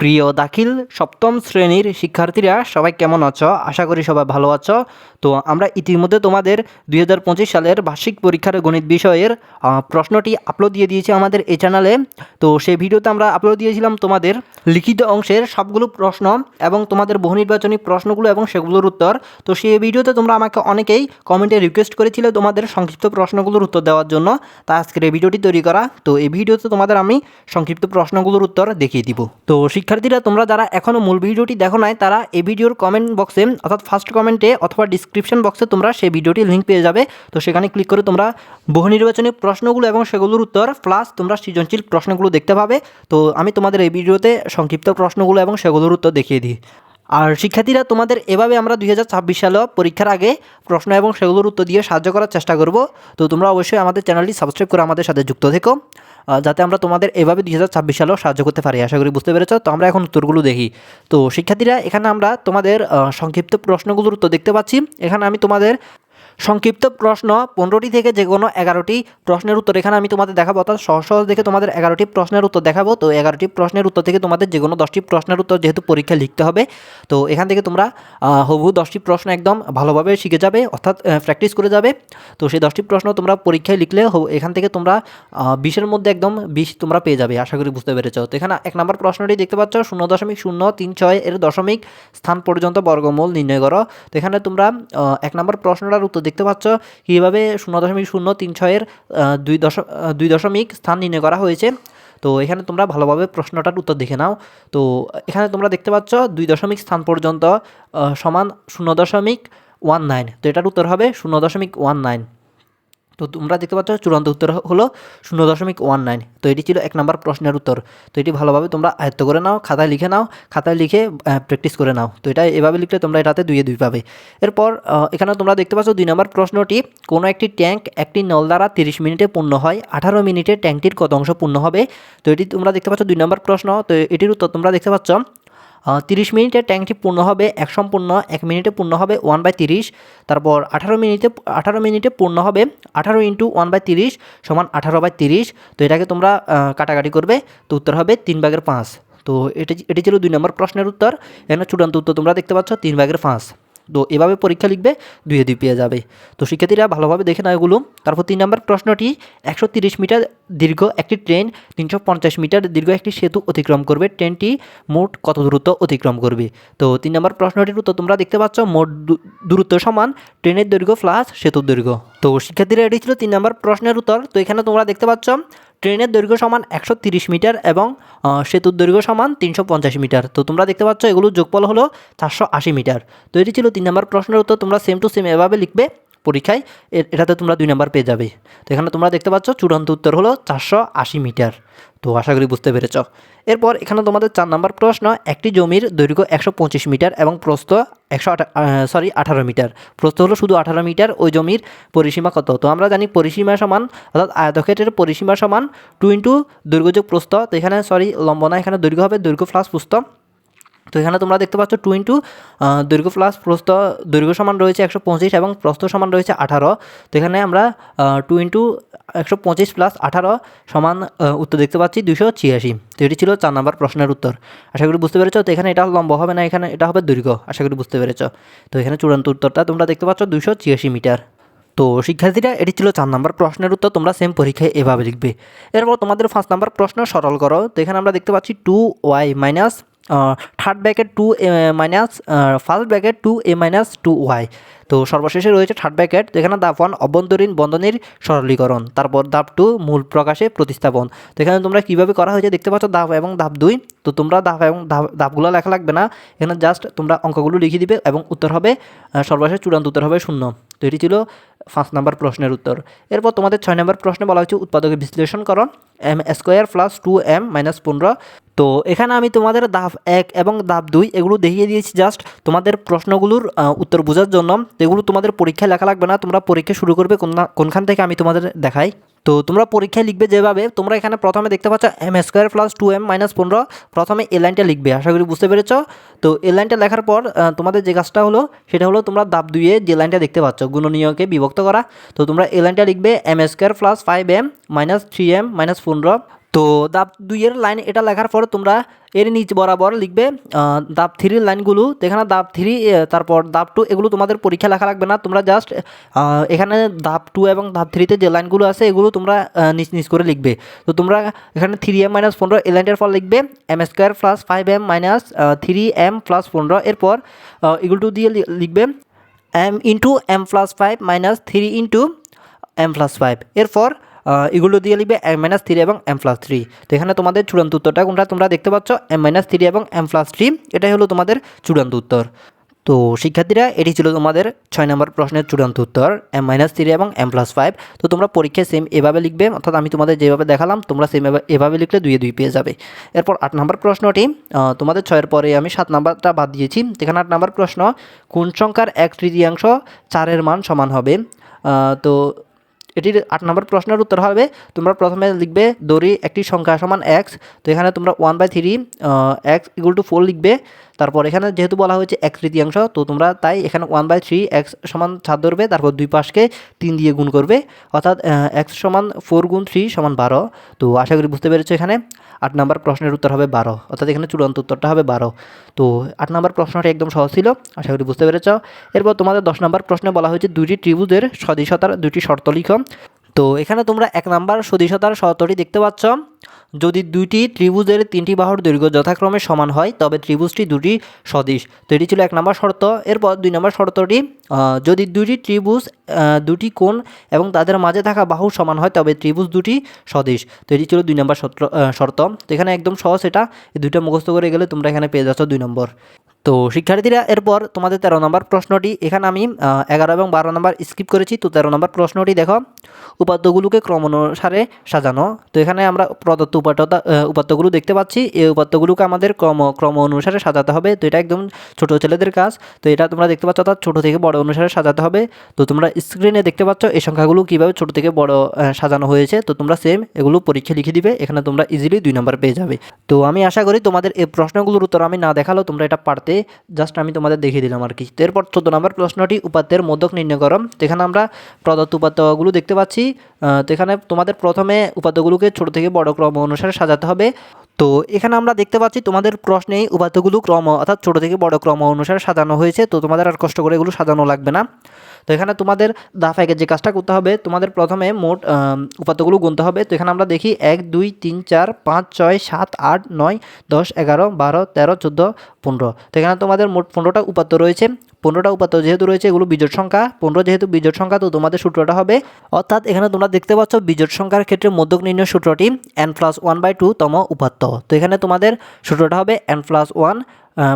প্রিয় দাখিল সপ্তম শ্রেণির শিক্ষার্থীরা, সবাই কেমন আছো? আশা করি সবাই ভালো আছো। তো আমরা ইতিমধ্যে তোমাদের দুই হাজার পঁচিশ সালের বার্ষিক পরীক্ষার গণিত বিষয়ের প্রশ্নটি আপলোড দিয়ে দিয়েছি আমাদের এই চ্যানেলে তো সেই ভিডিওতে আমরা আপলোড দিয়েছিলাম তোমাদের লিখিত অংশের সবগুলো প্রশ্ন এবং তোমাদের বহু নির্বাচনী প্রশ্নগুলো এবং সেগুলোর উত্তর। তো সেই ভিডিওতে তোমরা আমাকে অনেকেই কমেন্টে রিকোয়েস্ট করেছিলে তোমাদের সংক্ষিপ্ত প্রশ্নগুলোর উত্তর দেওয়ার জন্য। তা আজকের এই ভিডিওটি তৈরি করা। তো এই ভিডিওতে তোমাদের আমি সংক্ষিপ্ত প্রশ্নগুলোর উত্তর দেখিয়ে দিব। তো শিক্ষার্থীরা, তোমরা যারা এখনও মূল ভিডিওটি দেখো নাই, তারা এই ভিডিওর কমেন্ট বক্সে অর্থাৎ ফার্স্ট কমেন্টে অথবা ডিসক্রিপশন বক্সে তোমরা সেই ভিডিওটির লিঙ্ক পেয়ে যাবে। তো সেখানে ক্লিক করে তোমরা বহু নির্বাচনী প্রশ্নগুলো এবং সেগুলোর উত্তর প্লাস তোমরা সৃজনশীল প্রশ্নগুলো দেখতে পাবে। তো আমি তোমাদের এই ভিডিওতে সংক্ষিপ্ত প্রশ্নগুলো এবং সেগুলোর উত্তর দেখিয়ে দিই। আর শিক্ষার্থীরা, তোমাদের এভাবে আমরা দুই সালে পরীক্ষার আগে প্রশ্ন এবং সেগুলোর উত্তর দিয়ে সাহায্য করার চেষ্টা করব। তো তোমরা অবশ্যই আমাদের চ্যানেলটি সাবস্ক্রাইব করে আমাদের সাথে যুক্ত থেকো। যাতে আমরা তোমাদের এভাবে দুই হাজার ছাব্বিশ সালেও সাহায্য করতে পারি, আশা করি বুঝতে পেরেছ? তো আমরা এখন উত্তরগুলো দেখি। তো শিক্ষার্থীরা, এখানে আমরা তোমাদের সংক্ষিপ্ত প্রশ্নগুলোর উত্তর দেখতে পাচ্ছি। এখানে আমি তোমাদের সংক্ষিপ্ত প্রশ্ন পনেরোটি থেকে যে কোনো এগারোটি প্রশ্নের উত্তর এখানে আমি তোমাদের দেখাবো, অর্থাৎ সহজ সহজ দেখে তোমাদের এগারোটি প্রশ্নের উত্তর দেখাবো। তো এগারোটি প্রশ্নের উত্তর থেকে তোমাদের যে কোনো দশটি প্রশ্নের উত্তর যেহেতু পরীক্ষা লিখতে হবে, তো এখান থেকে তোমরা হবু দশটি প্রশ্ন একদম ভালোভাবে শিখে যাবে, অর্থাৎ প্র্যাকটিস করে যাবে। তো সেই দশটি প্রশ্ন তোমরা পরীক্ষায় লিখলে এখান থেকে তোমরা বিশের মধ্যে একদম বিশ তোমরা পেয়ে যাবে, আশা করি বুঝতে পেরেছ। তো এখানে এক নম্বর প্রশ্নটি দেখতে পাচ্ছ, শূন্য দশমিক শূন্য তিন ছয় এর দশমিক স্থান পর্যন্ত বর্গমূল নির্ণয় করো। তো এখানে তোমরা এক নম্বর প্রশ্নটার উত্তর দেখতে পাচ্ছ কীভাবে শূন্য দশমিক শূন্য তিন ছয়ের দুই দশ দুই দশমিক স্থান নির্ণয় করা হয়েছে। তো এখানে তোমরা ভালোভাবে প্রশ্নটার উত্তর দেখে নাও। তো এখানে তোমরা দেখতে পাচ্ছ দুই দশমিক স্থান পর্যন্ত সমান শূন্য দশমিক ওয়ান নাইন। তো এটার উত্তর হবে শূন্য দশমিক ওয়ান নাইন। তো তোমরা দেখতে পাচ্ছ চূড়ান্ত উত্তর হলো শূন্য দশমিক ওয়ান নাইন। তো এটি ছিল এক নম্বর প্রশ্নের উত্তর। তো এটি ভালোভাবে তোমরা আয়ত্ত করে নাও, খাতায় লিখে নাও, খাতায় লিখে প্র্যাকটিস করে নাও। তো এটা এভাবে লিখলে তোমরা এটাতে দুইয়ে দুই পাবে। এরপর এখানে তোমরা দেখতে পাচ্ছ দুই নম্বর প্রশ্নটি, কোনো একটি ট্যাঙ্ক একটি নল দ্বারা তিরিশ মিনিটে পূর্ণ হয়, আঠারো মিনিটে ট্যাঙ্কটির কত অংশ পূর্ণ হবে? তো এটি তোমরা দেখতে পাচ্ছ দুই নম্বর প্রশ্ন। তো এটির উত্তর তোমরা দেখতে পাচ্ছ তিরিশ মিনিটে ট্যাঙ্কটি পূর্ণ হবে, এক সম্পূর্ণ, এক মিনিটে পূর্ণ হবে ওয়ান বাই তিরিশ। তারপর আঠারো মিনিটে আঠারো মিনিটে পূর্ণ হবে, আঠারো ইন্টু ওয়ান বাই তিরিশ সমান আঠারো বাই তিরিশ। তো এটাকে তোমরা কাটাকাটি করবে, তো উত্তর হবে তিন ভাগের পাঁচ। তো এটি এটি ছিল দুই নম্বর প্রশ্নের উত্তর। এখানে চূড়ান্ত উত্তর তোমরা দেখতে পাচ্ছ, তিন ভাগের পাঁচ। তো এভাবে পরীক্ষা লিখবে দুইয়ে দুই পেয়ে যাবে। তো শিক্ষার্থীরা ভালোভাবে দেখে নাও এগুলো। তারপর তিন নম্বর প্রশ্নটি, একশো তিরিশ মিটার দীর্ঘ একটি ট্রেন, তিনশো পঞ্চাশ মিটার দীর্ঘ একটি সেতু অতিক্রম করবে। ট্রেনটি মোট কত দূরত্ব অতিক্রম করবে? তো তিন নম্বর প্রশ্নটির উত্তর তোমরা দেখতে পাচ্ছ, মোট দূরত্ব সমান ট্রেনের দৈর্ঘ্য প্লাস সেতুর দৈর্ঘ্য। তো শিক্ষার্থীরা এটি ছিল তিন নম্বর প্রশ্নের উত্তর। তো এখানে তোমরা দেখতে পাচ্ছ ট্রেনের দৈর্ঘ্য সমান একশো মিটার এবং সেতুর দৈর্ঘ্য সমান তিনশো পঞ্চাশ মিটার। তো তোমরা দেখতে পাচ্ছ এগুলোর যোগফল হলো চারশো আশি মিটার। তো এটি ছিল তিন নম্বর প্রশ্নের উত্তর। তোমরা সেম টু সেম এভাবে লিখবে। পরীক্ষায় এটাতে তোমরা দুই নাম্বার পেয়ে যাবে। তো এখানে তোমরা দেখতে পাচ্ছ, চূড়ান্ত উত্তর হলো চারশো আশি মিটার। তো আশা করি বুঝতে পেরেছ। এরপর এখানে তোমাদের চার নম্বর প্রশ্ন, একটি জমির দৈর্ঘ্য একশো পঁচিশ মিটার এবং প্রস্থ একশো সরি আঠারো মিটার। প্রস্থ হলো শুধু আঠারো মিটার, ওই জমির পরিসীমা কত? তো আমরা জানি পরিসীমা সমান, অর্থাৎ আয়তক্ষেত্রের পরিসীমা সমান টু ইন্টু দৈর্ঘ্য যোগ প্রস্থ। তো এখানে সরি লম্বনা এখানে দৈর্ঘ্য হবে দৈর্ঘ্য প্লাস প্রস্থ। তো এখানে তোমরা দেখতে পাচ্ছ টু ইন্টু দৈর্ঘ্য প্লাস প্রস্থ দৈর্ঘ্য সমান রয়েছে একশো পঁচিশ এবং প্রস্থ সমান রয়েছে আঠারো। তো এখানে আমরা টু ইন্টু একশো পঁচিশ প্লাস আঠারো সমান উত্তর দেখতে পাচ্ছি দুশো ছিয়াশি। তো এটি ছিল চার নম্বর প্রশ্নের উত্তর। আশা করি বুঝতে পেরেছ? তো এখানে এটা লম্ব হবে না, এখানে এটা হবে দৈর্ঘ্য। আশা করি বুঝতে পেরেছ? তো এখানে চূড়ান্ত উত্তরটা তোমরা দেখতে পাচ্ছ দুশো ছিয়াশি মিটার। তো শিক্ষার্থীরা, এটি ছিল চার নম্বর প্রশ্নের উত্তর, তোমরা সেম পরীক্ষায় এভাবে লিখবে। এরপর তোমাদের পাঁচ নম্বর প্রশ্ন সরল করো। তো এখানে আমরা দেখতে পাচ্ছি two y minus third bracket two a minus first bracket two a minus two y তো সর্বশেষে রয়েছে থার্ড ব্র্যাকেট এখানে দাপ ওয়ান অভ্যন্তরীণ বন্ধনীর সরলীকরণ, তারপর দাপ টু মূল প্রকাশে প্রতিস্থাপন। তো এখানে তোমরা কীভাবে করা হয়েছে দেখতে পাচ্ছ দাপ এবং দাপ দুই। তো তোমরা দাপ এবং ধাপ- ধাপগুলো লেখা লাগবে না। এখানে জাস্ট তোমরা অঙ্কগুলো লিখে দিবে এবং উত্তর হবে সর্বশেষ চূড়ান্ত উত্তর হবে শূন্য। তো এটি ছিল পাঁচ নম্বর প্রশ্নের উত্তর। এরপর তোমাদের ছয় নম্বর প্রশ্নে বলা হচ্ছে উৎপাদকের বিশ্লেষণ করো m square plus two m minus পনেরো। তো এখানে আমি তোমাদের ধাপ এক এবং ধাপ দুই এগুলো দেখিয়ে দিয়েছি জাস্ট তোমাদের প্রশ্নগুলোর উত্তর বোঝার জন্য। এগুলো তোমাদের পরীক্ষায় লেখা লাগবে না, তোমরা পরীক্ষা শুরু করবে কোন- কোনখান থেকে আমি তোমাদের দেখাই। তো তোমরা পরীক্ষায় লিখবে যেভাবে, তোমরা এখানে প্রথমে দেখতে পাচ্ছ m square plus two m minus পনেরো, প্রথমে এ লাইনটা লিখবে, আশা করি বুঝতে পেরেছ। তো এ লাইনটা লেখার পর তোমাদের যে কাজটা হলো, সেটা হলো তোমরা দাব দুইয়ে যে লাইনটা দেখতে পাচ্ছ, গুণনীয়কে বিভক্ত করা। তো তোমরা এ লাইনটা লিখবে m square plus five m minus three m minus পনেরো তো দাব দুইয়ের লাইন এটা লেখার পর তোমরা এর নিচ বরাবর লিখবে দাব থ্রির লাইনগুলো। এখানে দাব থ্রি তারপর দাব টু, এগুলো তোমাদের পরীক্ষা লেখা লাগবে না। তোমরা জাস্ট এখানে দাব টু এবং দাব থ্রিতে যে লাইনগুলো আছে, এগুলো তোমরা নিচ নিচ করে লিখবে। তো তোমরা এখানে থ্রি এম মাইনাস পনেরো এ লাইনটার পর লিখবে, m square plus five m minus three m plus পনেরো। এরপর এগুলো টু দিয়ে লিখবে, m into m plus five minus three into m plus five. এরপর এগুলো দিয়ে লিখবে এম মাইনাস থ্রি এবং এম প্লাস থ্রি তো এখানে তোমাদের চূড়ান্ত উত্তরটা কোনটা তোমরা দেখতে পাচ্ছ এম মাইনাস থ্রি এবং এম প্লাস থ্রি এটাই হলো তোমাদের চূড়ান্ত উত্তর। তো শিক্ষার্থীরা, এটি ছিল তোমাদের ছয় নম্বর প্রশ্নের চূড়ান্ত উত্তর এম মাইনাস থ্রি এবং এম প্লাস ফাইভ তো তোমরা পরীক্ষায় সেম এভাবে লিখবে, অর্থাৎ আমি তোমাদের যেভাবে দেখালাম, তোমরা সেম এভাবে লিখলে দুইয়ে দুই পেয়ে যাবে। এরপর আট নম্বর প্রশ্নটি তোমাদের ছয়ের পরে আমি সাত নম্বরটা বাদ দিয়েছি। এখানে আট নম্বর প্রশ্ন, কোন সংখ্যার এক তৃতীয়াংশ চারের মান সমান হবে? তো এটির আট নম্বর প্রশ্নের উত্তর হবে, তোমরা প্রথমে লিখবে দড়ি একটি সংখ্যা সমান এক্স তো এখানে তোমরা one by three x equal to four লিখবে। তারপর এখানে যেহেতু বলা হয়েছে এক তৃতীয়াংশ, তো তোমরা তাই এখানে ওয়ান বাই থ্রি এক্স সমান ছাদ ধরবে, তারপর দুই পাশকে তিন দিয়ে গুণ করবে, অর্থাৎ এক্স সমান ফোর গুণ থ্রি সমান বারো। তো আশা করি বুঝতে পেরেছ এখানে, আট নম্বর প্রশ্নের উত্তর হবে বারো, অর্থাৎ এখানে চূড়ান্ত উত্তরটা হবে বারো। তো আট নম্বর প্রশ্নটা একদম সহজ ছিল, আশা করি বুঝতে পেরেছ। এরপর তোমাদের দশ নম্বর প্রশ্নে বলা হয়েছে দুইটি ত্রিভুজের সদিশতার দুইটি শর্ত লিখো। তো এখানে তোমরা এক নাম্বার সদিশতার শর্তটি দেখতে পাচ্ছ। যদি দুইটি ত্রিভুজের তিনটি বাহুর দৈর্ঘ্য যথাক্রমে সমান হয়, তবে ত্রিভুজটি দুটি সদিশ। তো এটি ছিল এক নম্বর শর্ত। এরপর দুই নম্বর শর্তটি যদি দুইটি ত্রিভুজ দুটি কোণ এবং তাদের মাঝে থাকা বাহু সমান হয়, তবে ত্রিভুজ দুটি সদিশ। তো এটি ছিল দুই নম্বর শর্ত। তো এখানে একদম সহজ এটা। এই দুইটা মুখস্থ করে গেলে তোমরা এখানে পেয়ে যাচ্ছ দুই নম্বর। তো শিক্ষার্থীরা, এরপর তোমাদের তেরো নম্বর প্রশ্নটি। এখানে আমি এগারো এবং বারো নম্বর স্কিপ করেছি। তো তেরো নম্বর প্রশ্নটি দেখো। উপাদ্যগুলোকে ক্রম অনুসারে সাজানো। তো এখানে আমরা প্রদত্ত আহ, উপাত্তগুলো দেখতে পাচ্ছি। এই উপাত্তগুলোকে আমাদের ক্রম ক্রম অনুসারে সাজাতে হবে। তো এটা একদম ছোট ছেলেদের কাজ। তো এটা তোমরা দেখতে পাচ্ছ অর্থাৎ ছোটো থেকে বড় অনুসারে সাজাতে হবে। তো তোমরা স্ক্রিনে দেখতে পাচ্ছ এই সংখ্যাগুলো কীভাবে ছোট থেকে বড় সাজানো হয়েছে। তো তোমরা সেম এগুলো পরীক্ষা লিখে দিবে। এখানে তোমরা ইজিলি দুই নম্বর পেয়ে যাবে। তো আমি আশা করি তোমাদের এই প্রশ্নগুলোর উত্তর আমি না দেখালেও তোমরা এটা পারতে। জাস্ট আমি তোমাদের দেখিয়ে দিলাম আর কি। এরপর চোদ্দ নম্বর প্রশ্নটি উপাত্তের মধ্যক নির্ণয় করো তো এখানে আমরা প্রদত্ত উপাত্তগুলো দেখতে পাচ্ছি। তো এখানে তোমাদের প্রথমে উপাদানগুলোকে ছোট থেকে বড় ক্রম অনুসারে সাজাতে হবে। তো এখানে আমরা দেখতে পাচ্ছি তোমাদের প্রশ্নেই উপাত্তগুলো ক্রম, অর্থাৎ ছোটো থেকে বড় ক্রম অনুসারে সাজানো হয়েছে, তো তোমাদের আর কষ্ট করে এগুলো সাজানো লাগবে না। তো এখানে তোমাদের দাফাইকে যে কাজটা করতে হবে, তোমাদের প্রথমে মোট উপাত্তগুলো গুনতে হবে। তো এখানে আমরা দেখি এক, দুই, তিন, চার, পাঁচ, ছয়, সাত, আট, নয়, দশ, এগারো, বারো, তেরো, চোদ্দ, পনেরো। তো এখানে তোমাদের মোট পনেরোটা উপাত্ত রয়েছে। পনেরোটা উপাত্ত যেহেতু রয়েছে, এগুলো বিজোট সংখ্যা। পনেরো যেহেতু বিজোট সংখ্যা, তো তোমাদের সূত্রটা হবে। অর্থাৎ এখানে তোমরা দেখতে পাচ্ছ বিজোট সংখ্যার ক্ষেত্রে মধ্যক নির্ণয় সূত্রটি n plus one by two তম উপাত্ত। তো এখানে তোমাদের সূত্রটা হবে n plus one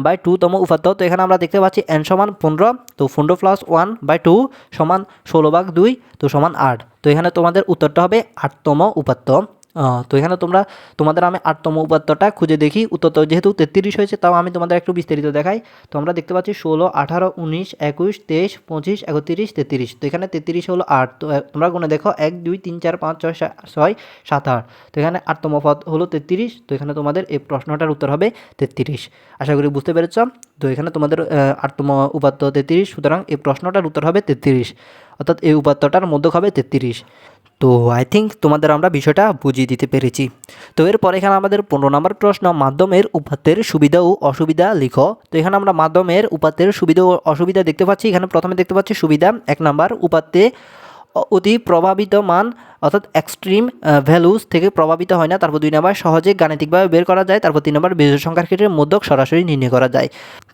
by two তম উপাত্ত। তো এখানে আমরা দেখতে পাচ্ছি এন সমান পনেরো, তো পনেরো প্লাস ওয়ান বাই টু সমান ষোলো ভাগ দুই, তো সমান আট। তো এখানে তোমাদের উত্তরটা হবে আটতম উপাত্ত। তো এখানে তোমরা তোমাদের আমি আটতম উপাত্তটা খুঁজে দেখি। উত্তর যেহেতু তেত্রিশ হয়েছে, তাও আমি তোমাদের একটু বিস্তারিত দেখাই। তো আমরা দেখতে পাচ্ছি ষোলো, আঠারো, উনিশ, একুশ, তেইশ, পঁচিশ, একত্রিশ, তেত্রিশ। তো এখানে তেত্রিশ হলো আট। তো তোমরা গুনে দেখো, এক, দুই, তিন, চার, পাঁচ, ছয় ছয়, সাত, আট। তো এখানে আটতম পদ হলো তেত্রিশ। তো এখানে তোমাদের এই প্রশ্নটার উত্তর হবে তেত্রিশ। আশা করি বুঝতে পেরেছ? তো এখানে তোমাদের আটতম উপাত্ত তেত্রিশ। সুতরাং এই প্রশ্নটার উত্তর হবে তেত্রিশ। অর্থাৎ এই উপাত্তটার মধ্যক হবে তেত্রিশ। তো আই থিঙ্ক তোমাদের আমরা বিষয়টা বুঝিয়ে দিতে পেরেছি। তো এরপর এখানে আমাদের পনেরো নম্বর প্রশ্ন, মাধ্যমের উপাত্তের সুবিধা ও অসুবিধা লিখো। তো এখানে আমরা মাধ্যমের উপাত্তের সুবিধা ও অসুবিধা দেখতে পাচ্ছি। এখানে প্রথমে দেখতে পাচ্ছি সুবিধা, এক নম্বর, উপাত্তে অতি প্রভাবিত মান, অর্থাৎ এক্সট্রিম ভ্যালুস থেকে প্রভাবিত হয় না। তারপর দুই নাম্বার, সহজে গাণিতিকভাবে বের করা যায়। তারপর তিন নাম্বার বিজয় সংখ্যার ক্ষেত্রে মধ্যক সরাসরি নির্ণয় করা যায়।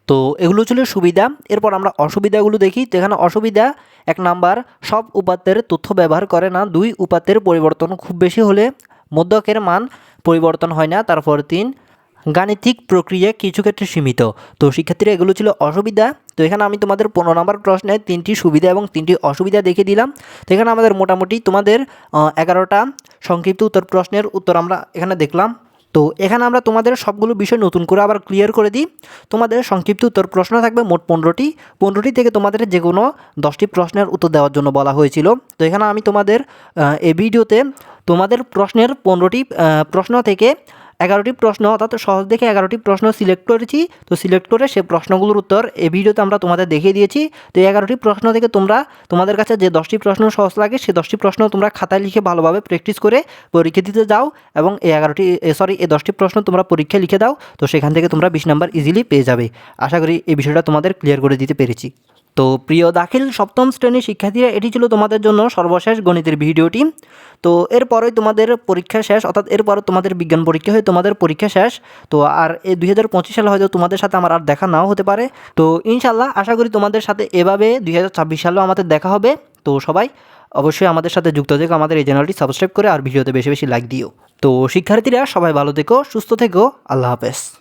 তো এগুলো ছিল সুবিধা। এরপর আমরা অসুবিধাগুলো দেখি। তো এখানে অসুবিধা, এক নাম্বার, সব উপাত্তের তথ্য ব্যবহার করে না। দুই, উপাত্তের পরিবর্তন খুব বেশি হলে মধ্যকের মান পরিবর্তন হয় না। তারপর তিন গাণিতিক প্রক্রিয়া কিছু ক্ষেত্রে সীমিত। তো শিক্ষার্থীরা, এগুলো ছিল অসুবিধা। তো এখানে আমি তোমাদের পনেরো নম্বর প্রশ্নে তিনটি সুবিধা এবং তিনটি অসুবিধা দেখে দিলাম। তো এখানে আমাদের মোটামুটি তোমাদের এগারোটা সংক্ষিপ্ত উত্তর প্রশ্নের উত্তর আমরা এখানে দেখলাম। তো এখানে আমরা তোমাদের সবগুলো বিষয় নতুন করে আবার ক্লিয়ার করে দিই। তোমাদের সংক্ষিপ্ত উত্তর প্রশ্ন থাকবে মোট পনেরোটি। পনেরোটি থেকে তোমাদের যে কোনো দশটি প্রশ্নের উত্তর দেওয়ার জন্য বলা হয়েছিল। তো এখানে আমি তোমাদের এই ভিডিওতে তোমাদের প্রশ্নের পনেরোটি প্রশ্ন থেকে এগারোটি প্রশ্ন, অর্থাৎ সহজ দেখে এগারোটি প্রশ্ন সিলেক্ট করেছি। তো সিলেক্ট করে সে প্রশ্নগুলোর উত্তর এই ভিডিওতে আমরা তোমাদের দেখিয়ে দিয়েছি। তো এগারোটি প্রশ্ন থেকে তোমরা, তোমাদের কাছে যে দশটি প্রশ্ন সহজ লাগে, সে দশটি প্রশ্ন তোমরা খাতায় লিখে ভালোভাবে প্র্যাকটিস করে পরীক্ষা দিতে যাও এবং এই এগারোটি সরি এই দশটি প্রশ্ন তোমরা পরীক্ষায় লিখে দাও। তো সেখান থেকে তোমরা বিশ নাম্বার ইজিলি পেয়ে যাবে। আশা করি এই বিষয়টা তোমাদের ক্লিয়ার করে দিতে পেরেছি। তো প্রিয় দাখিল সপ্তম শ্রেণির শিক্ষার্থীরা, এটি ছিল তোমাদের জন্য সর্বশেষ গণিতের ভিডিওটি। তো এরপরে তোমাদের পরীক্ষা শেষ, অর্থাৎ এরপরে তোমাদের বিজ্ঞান পরীক্ষা হয়ে তোমাদের পরীক্ষা শেষ। তো আর এই দুই হাজার পঁচিশ সালে হয়তো তোমাদের সাথে আমার আর দেখা নাও হতে পারে। তো ইনশাল্লাহ আশা করি তোমাদের সাথে এভাবে দুই হাজার ছাব্বিশ সালেও আমাদের দেখা হবে। তো সবাই অবশ্যই আমাদের সাথে যুক্ত থেকো, আমাদের এই চ্যানেলটি সাবস্ক্রাইব করে আর ভিডিওতে বেশি বেশি লাইক দিও। তো শিক্ষার্থীরা সবাই ভালো থেকো, সুস্থ থেকো, আল্লাহ হাফেজ।